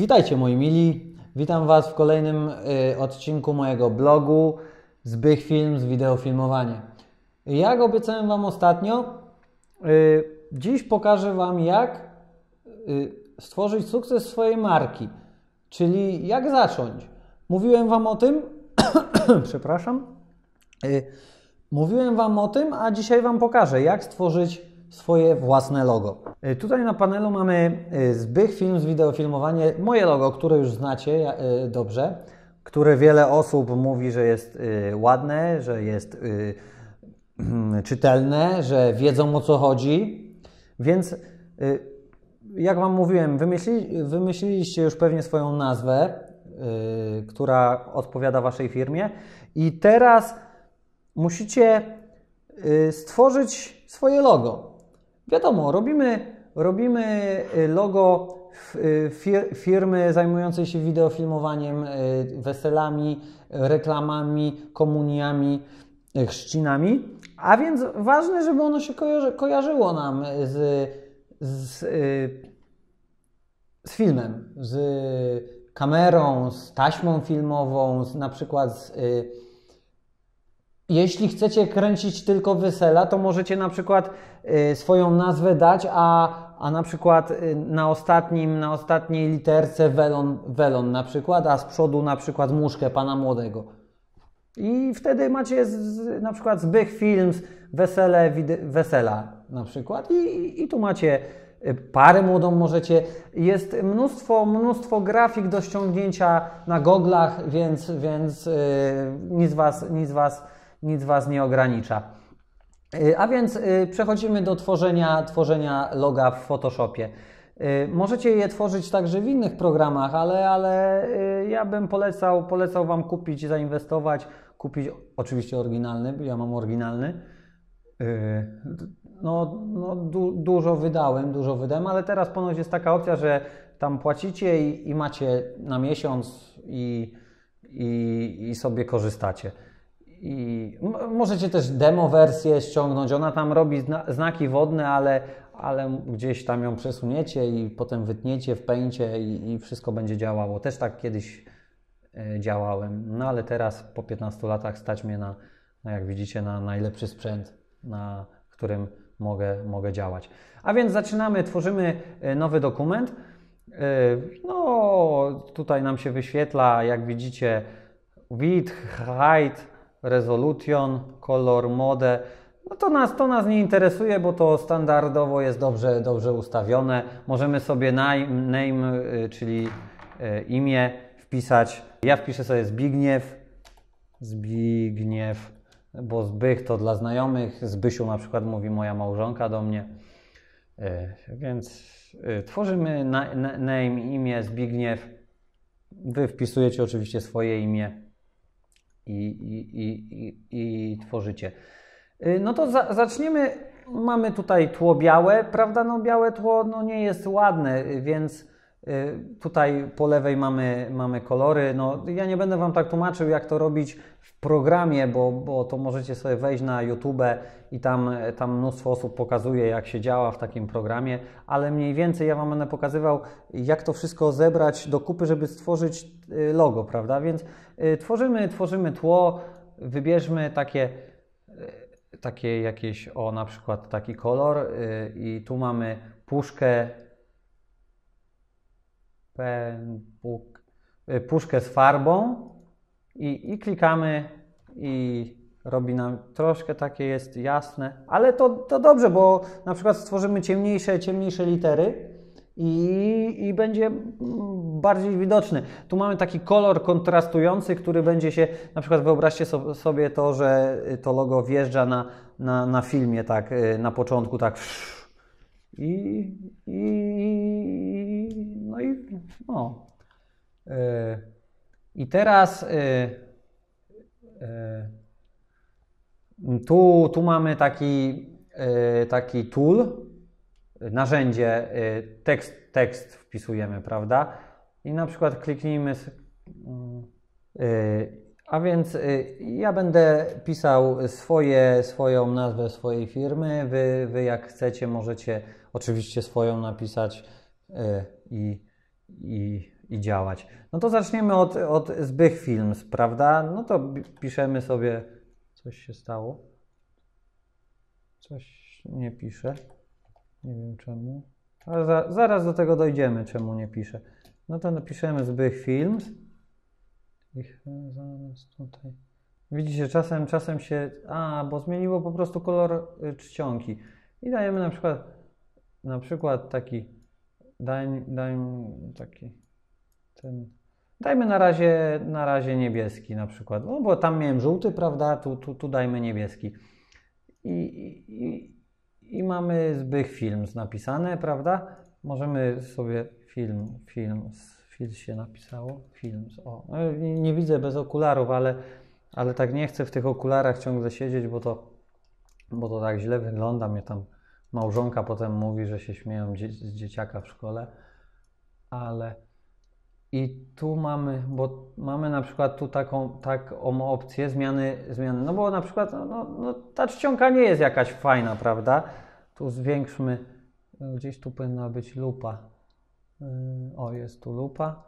Witajcie moi mili, witam Was w kolejnym y, odcinku mojego blogu Zbych Film z wideofilmowanie. Jak obiecałem Wam ostatnio, y, dziś pokażę Wam jak y, stworzyć sukces swojej marki, czyli jak zacząć. Mówiłem Wam o tym, przepraszam, mówiłem Wam o tym, a dzisiaj Wam pokażę jak stworzyć swoje własne logo. Y, Tutaj na panelu mamy y, Zbych Film z wideofilmowanie, moje logo, które już znacie y, dobrze, które wiele osób mówi, że jest ładne, że jest y, czytelne, że wiedzą o co chodzi. Więc jak Wam mówiłem, wymyśli, wymyśliliście już pewnie swoją nazwę, która odpowiada Waszej firmie i teraz musicie stworzyć swoje logo. Wiadomo, robimy, robimy y, logo y, fir- firmy zajmującej się wideofilmowaniem, y, weselami, reklamami, komuniami, chrzcinami, a więc ważne, żeby ono się kojarzy, kojarzyło nam z, z, z filmem, z kamerą, z taśmą filmową, z, na przykład z, jeśli chcecie kręcić tylko wesela, to możecie na przykład y, swoją nazwę dać, a, a na przykład y, na ostatnim, na ostatniej literce welon, welon na przykład, a z przodu na przykład muszkę pana młodego. I wtedy macie z, na przykład Zbych Films, wesele, wesela na przykład i, i, tu macie y, parę młodą możecie. Jest mnóstwo, mnóstwo grafik do ściągnięcia na goglach, więc, więc y, nic, was, nic, was, nic Was nie ogranicza. Y, A więc y, przechodzimy do tworzenia, tworzenia loga w Photoshopie. Y, Możecie je tworzyć także w innych programach, ale, ale ja bym polecał, polecał Wam kupić, zainwestować, kupić oczywiście oryginalny, ja mam oryginalny. No, no du, dużo wydałem, dużo wydałem, ale teraz ponoć jest taka opcja, że tam płacicie i, i macie na miesiąc i, i, i sobie korzystacie. I możecie też demo wersję ściągnąć. Ona tam robi zna- znaki wodne, ale, ale gdzieś tam ją przesuniecie i potem wytniecie w pęcie i, i wszystko będzie działało. Też tak kiedyś e, działałem. No ale teraz po 15 latach stać mnie na, na jak widzicie, na najlepszy sprzęt, na którym mogę, mogę działać. A więc zaczynamy, tworzymy e, nowy dokument. E, No, tutaj nam się wyświetla, jak widzicie, width, height, resolution, color mode. No to nas, to nas nie interesuje, bo to standardowo jest dobrze, dobrze ustawione. Możemy sobie name, y, czyli y, imię wpisać. Ja wpiszę sobie Zbigniew, Zbigniew, bo Zbych to dla znajomych. Zbysiu na przykład mówi moja małżonka do mnie. Y, Więc tworzymy na, na, name, imię Zbigniew. Wy wpisujecie oczywiście swoje imię i, i, i, i, tworzycie. Y, No to za, zaczniemy. Mamy tutaj tło białe, prawda? No białe tło no nie jest ładne, y, więc tutaj po lewej mamy, mamy kolory. No, ja nie będę Wam tak tłumaczył, jak to robić w programie, bo, bo to możecie sobie wejść na YouTube i tam, tam mnóstwo osób pokazuje, jak się działa w takim programie, ale mniej więcej ja Wam będę pokazywał, jak to wszystko zebrać do kupy, żeby stworzyć y, logo, prawda? Więc y, tworzymy, tworzymy tło, wybierzmy takie, y, takie jakieś, o na przykład taki kolor y, i tu mamy puszkę y, puszkę z farbą i, i klikamy i robi nam troszkę takie jest jasne, ale to, to dobrze, bo na przykład stworzymy ciemniejsze, ciemniejsze litery i, i będzie mm, bardziej widoczny. Tu mamy taki kolor kontrastujący, który będzie się, na przykład wyobraźcie so- sobie to, że to logo wjeżdża na, na, na filmie tak y, na początku tak i, i no i. Y, I teraz y, y, tu, tu mamy taki, taki tool, narzędzie, tekst, tekst wpisujemy, prawda? I na przykład kliknijmy. A więc ja będę pisał swoje, swoją nazwę swojej firmy. Wy, wy jak chcecie, możecie oczywiście swoją napisać i, i, i działać. No to zaczniemy od, od Zbych Films, prawda? No to piszemy sobie, coś się stało. Coś nie pisze. Nie wiem czemu. Ale za, zaraz do tego dojdziemy, czemu nie pisze. No to napiszemy Zbych Films. I zaraz tutaj. Widzicie, czasem, czasem się. A, bo zmieniło po prostu kolor y, czcionki. I dajemy na przykład na przykład taki. Daj, daj taki. Ten. Dajmy na razie, na razie niebieski na przykład. No bo tam miałem żółty, prawda? Tu, tu, tu dajmy niebieski. I, i, i mamy zbych films napisane, prawda? Możemy sobie film, film, film się napisało, films. O, no, nie widzę bez okularów, ale, ale tak nie chcę w tych okularach ciągle siedzieć, bo to, bo to tak źle wygląda. Mnie tam małżonka potem mówi, że się śmieją z dzieciaka w szkole, ale i tu mamy, bo mamy na przykład tu taką, taką opcję zmiany, zmiany, no bo na przykład no, no, no ta czcionka nie jest jakaś fajna, prawda? Tu zwiększmy, gdzieś tu powinna być lupa. Yy, o, jest tu lupa.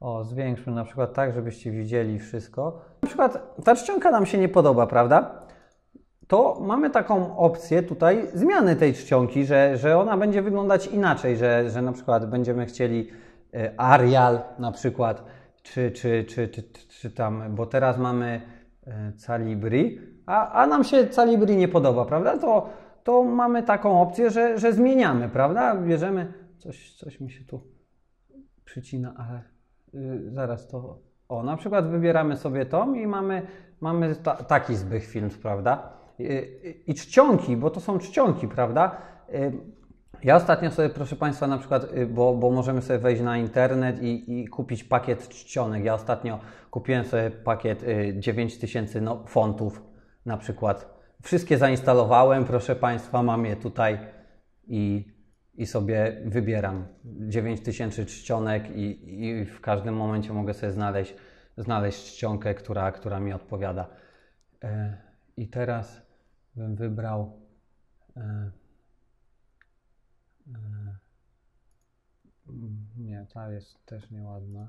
O, zwiększmy na przykład tak, żebyście widzieli wszystko. Na przykład ta czcionka nam się nie podoba, prawda? To mamy taką opcję tutaj zmiany tej czcionki, że, że ona będzie wyglądać inaczej, że, że na przykład będziemy chcieli yy, Arial na przykład, czy, czy, czy, czy, czy tam, bo teraz mamy yy, Calibri, a, a nam się Calibri nie podoba, prawda? To to mamy taką opcję, że, że zmieniamy, prawda? Bierzemy, coś, coś mi się tu przycina, ale yy, zaraz to, o, na przykład wybieramy sobie tą i mamy, mamy ta, taki zbych film, prawda? Yy, I czcionki, bo to są czcionki, prawda? Yy, ja ostatnio sobie, proszę Państwa, na przykład, y, bo, bo możemy sobie wejść na internet i, i kupić pakiet czcionek. Ja ostatnio kupiłem sobie pakiet 9000 y, no, fontów na przykład Wszystkie zainstalowałem, proszę Państwa, mam je tutaj i, i sobie wybieram 9000 czcionek i, i w każdym momencie mogę sobie znaleźć, znaleźć czcionkę, która, która mi odpowiada. I teraz bym wybrał e, e, nie, ta jest też nieładna.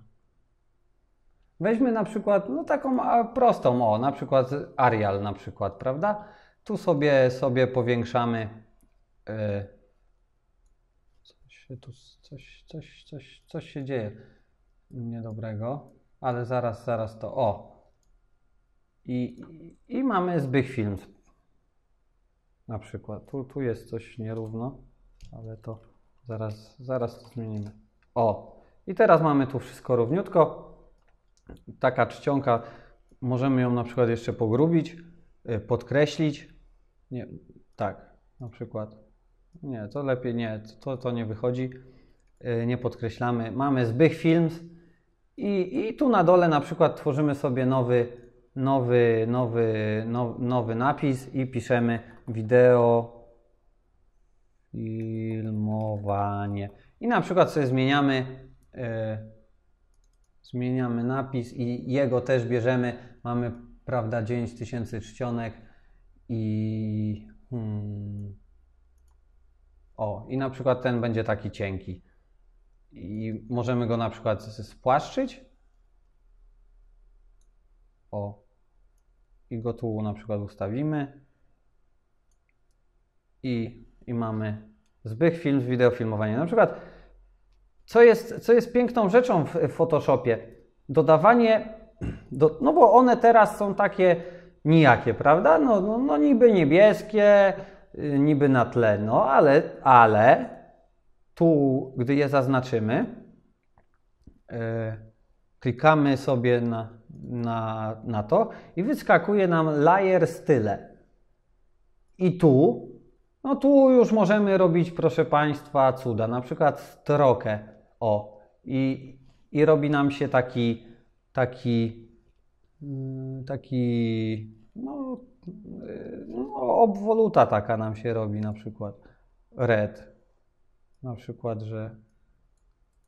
Weźmy na przykład, no taką prostą, o, na przykład Arial na przykład, prawda? Tu sobie, sobie powiększamy. Yy, coś tu, coś, coś, coś, coś się dzieje niedobrego, ale zaraz, zaraz to, o. I, i, mamy zbych film. Na przykład, tu, tu jest coś nierówno, ale to zaraz, zaraz to zmienimy. O, i teraz mamy tu wszystko równiutko taka czcionka, możemy ją na przykład jeszcze pogrubić, y, podkreślić. Nie, tak, na przykład. Nie, to lepiej nie, to, to nie wychodzi. Y, nie podkreślamy. Mamy zbych films i, i tu na dole na przykład tworzymy sobie nowy, nowy, nowy, now, nowy napis i piszemy wideo filmowanie. I na przykład sobie zmieniamy yy, zmieniamy napis i jego też bierzemy. Mamy, prawda, 9000 czcionek i hmm, o, i na przykład ten będzie taki cienki. I możemy go na przykład spłaszczyć. O. I go tu na przykład ustawimy. I, i mamy zbych film z. Na przykład co jest, co jest piękną rzeczą w, w Photoshopie? Dodawanie, do, no bo one teraz są takie nijakie, prawda? No, no, no niby niebieskie, y, niby na tle, no ale, ale tu, gdy je zaznaczymy, yy, klikamy sobie na, na, na to i wyskakuje nam layer style. I tu, no tu już możemy robić, proszę Państwa, cuda, na przykład trokę o, i, i robi nam się taki, taki, mm, taki, no, no, obwoluta taka nam się robi na przykład. Red. Na przykład, że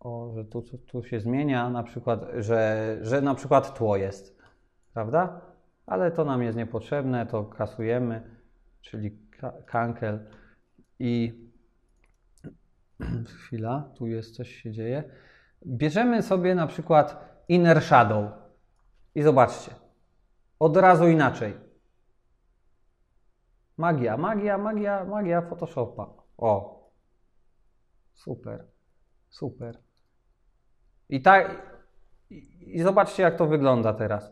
o, że tu, tu się zmienia, na przykład, że, że na przykład tło jest, prawda? Ale to nam jest niepotrzebne, to kasujemy, czyli kankel i Chwila, tu jest coś się dzieje. bierzemy sobie na przykład Inner Shadow i zobaczcie, od razu inaczej. Magia, magia, magia, magia Photoshopa. O, super, super. I tak, i, zobaczcie, jak to wygląda teraz.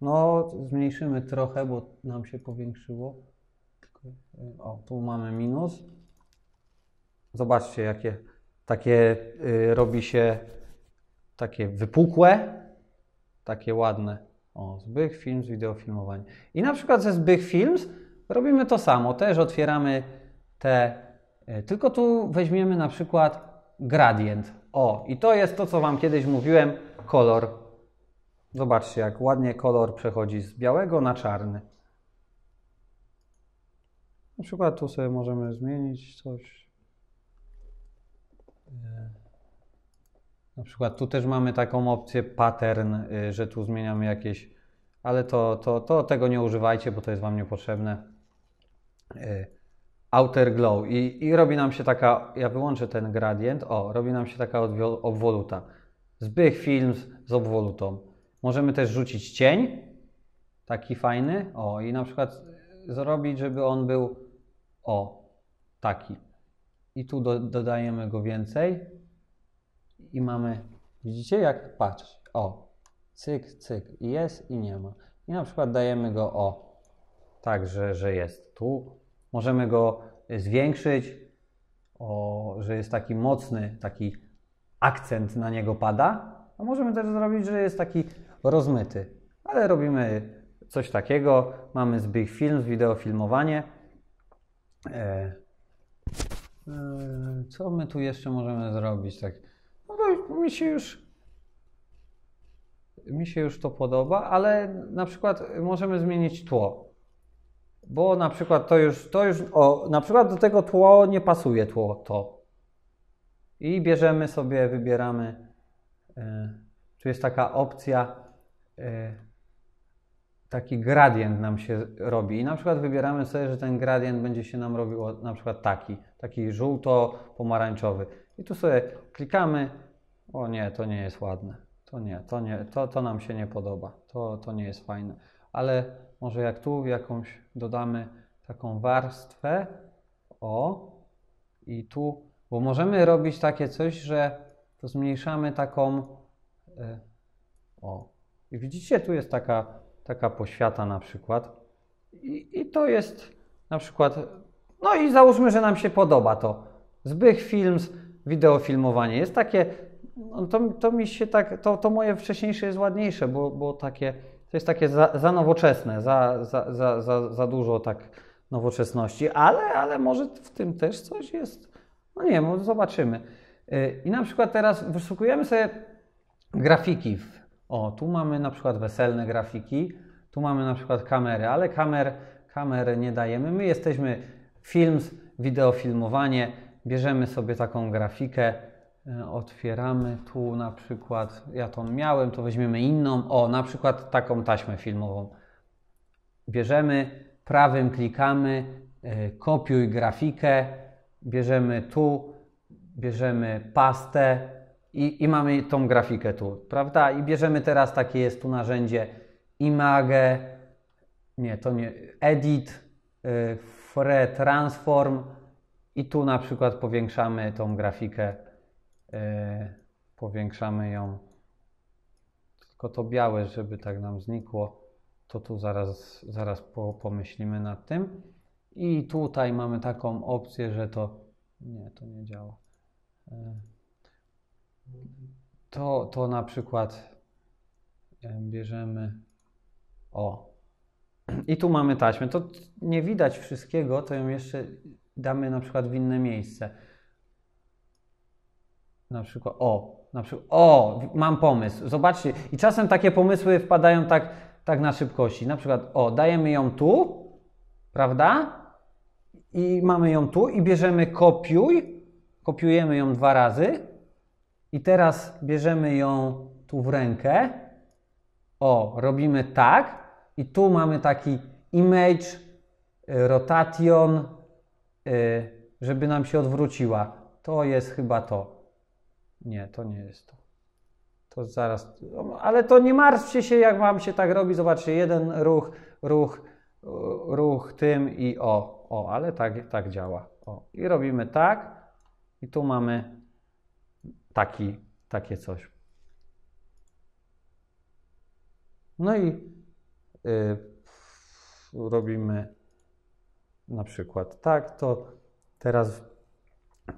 No, zmniejszymy trochę, bo nam się powiększyło. O, tu mamy minus. Zobaczcie, jakie takie y, robi się takie wypukłe, takie ładne. O, Zbych Films, wideofilmowanie. I na przykład ze Zbych Films robimy to samo. Też otwieramy te, y, tylko tu weźmiemy na przykład gradient. O, i to jest to, co Wam kiedyś mówiłem, kolor. Zobaczcie, jak ładnie kolor przechodzi z białego na czarny. Na przykład tu sobie możemy zmienić coś. Na przykład tu też mamy taką opcję pattern, y, że tu zmieniamy jakieś, ale to, to, to tego nie używajcie, bo to jest Wam niepotrzebne. Outer glow I, i robi nam się taka, ja wyłączę ten gradient, o, robi nam się taka obwoluta. Zbych film z obwolutą. Możemy też rzucić cień, taki fajny, o, i na przykład zrobić, żeby on był, o, taki. I tu do, dodajemy go więcej i mamy, widzicie jak, patrz, o, cyk, cyk, jest i nie ma. I na przykład dajemy go, o, tak, że, że jest tu, Możemy go zwiększyć, o, że jest taki mocny, taki akcent na niego pada, a możemy też zrobić, że jest taki rozmyty. Ale robimy coś takiego. Mamy z Big Film, wideofilmowanie. E, e, co my tu jeszcze możemy zrobić? Tak, no mi się już mi się już to podoba, ale na przykład możemy zmienić tło. Bo na przykład to już, to już o, na przykład do tego tło nie pasuje tło to. I bierzemy sobie, wybieramy, e, tu jest taka opcja, e, taki gradient nam się robi. I na przykład wybieramy sobie, że ten gradient będzie się nam robił na przykład taki, taki żółto-pomarańczowy. I tu sobie klikamy, o nie, to nie jest ładne. To nie, to nie, to, to nam się nie podoba. To, to nie jest fajne. Ale może jak tu jakąś dodamy taką warstwę, o, i tu, bo możemy robić takie coś, że to zmniejszamy taką, y, o, i widzicie, tu jest taka, taka poświata na przykład, i, i to jest na przykład, no i załóżmy, że nam się podoba to. Zbych Films, wideofilmowanie. Jest takie, no to, to mi się tak, to, to moje wcześniejsze jest ładniejsze, bo, bo takie to jest takie za, za nowoczesne, za, za, za, za, za dużo tak nowoczesności, ale, ale może w tym też coś jest. No nie wiem, zobaczymy. Y, I na przykład teraz wyszukujemy sobie grafiki. O, tu mamy na przykład weselne grafiki, tu mamy na przykład kamery, ale kamer, kamer nie dajemy. My jesteśmy films, wideofilmowanie, bierzemy sobie taką grafikę, otwieramy tu na przykład, ja tą miałem, to weźmiemy inną, o na przykład taką taśmę filmową. Bierzemy, prawym klikamy, e, kopiuj grafikę, bierzemy tu, bierzemy pastę i, i mamy tą grafikę tu, prawda? I bierzemy teraz takie jest tu narzędzie Image, nie, to nie, Edit, e, Free Transform i tu na przykład powiększamy tą grafikę E, powiększamy ją. Tylko to białe, żeby tak nam znikło, to tu zaraz, zaraz po, pomyślimy nad tym. I tutaj mamy taką opcję, że to nie, to nie działa. E, to, to na przykład e, bierzemy o. I tu mamy taśmę. To nie widać wszystkiego, to ją jeszcze damy na przykład w inne miejsce. Na przykład, o, na przykład, o, mam pomysł. Zobaczcie, i czasem takie pomysły wpadają tak, tak na szybkości. Na przykład, o, dajemy ją tu, prawda? I mamy ją tu i bierzemy kopiuj, kopiujemy ją dwa razy i teraz bierzemy ją tu w rękę. O, robimy tak i tu mamy taki image y, rotation, y, żeby nam się odwróciła. To jest chyba to. Nie, to nie jest to. To zaraz. Ale to nie martwcie się, jak wam się tak robi. Zobaczcie, jeden ruch, ruch, ruch tym i o, o, ale tak, tak działa. O. I robimy tak, i tu mamy taki, takie coś. No i y, robimy na przykład tak, to teraz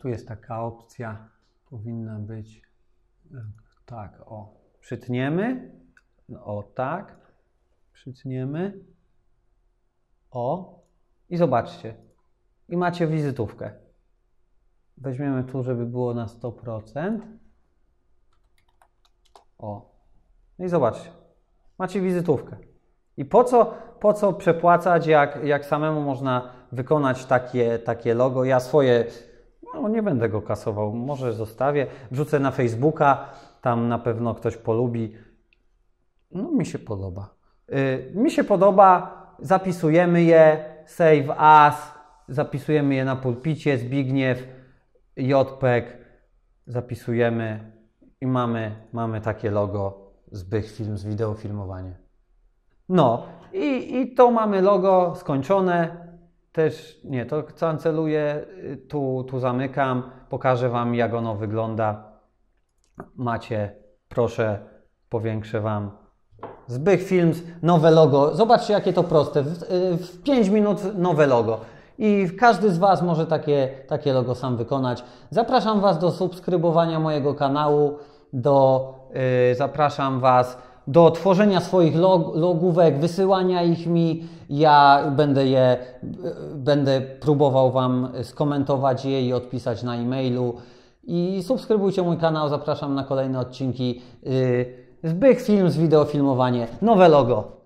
tu jest taka opcja, powinna być y, tak, o, przytniemy, o tak, przytniemy, o i zobaczcie, i macie wizytówkę. Weźmiemy tu, żeby było na 100%. O, no i zobaczcie, macie wizytówkę. I po co, po co przepłacać, jak, jak samemu można wykonać takie, takie logo? Ja swoje, no nie będę go kasował, może zostawię, wrzucę na Facebooka, tam na pewno ktoś polubi. No mi się podoba. Yy, mi się podoba, zapisujemy je, save as, zapisujemy je na pulpicie, Zbigniew, JPEG, zapisujemy i mamy, mamy takie logo Zbych Film z wideofilmowanie. No i, i to mamy logo skończone. Też nie, to canceluję, tu, tu zamykam, pokażę Wam jak ono wygląda. Macie, proszę, powiększę Wam. Zbych Films, nowe logo. Zobaczcie jakie to proste. W, w 5 minut nowe logo. I każdy z Was może takie, takie logo sam wykonać. Zapraszam Was do subskrybowania mojego kanału, do, yy, zapraszam Was do tworzenia swoich log, logówek, wysyłania ich mi. Ja będę je, będę próbował Wam skomentować je i odpisać na e-mailu. I subskrybujcie mój kanał, zapraszam na kolejne odcinki. Yy, Zbych Film z wideofilmowanie, nowe logo.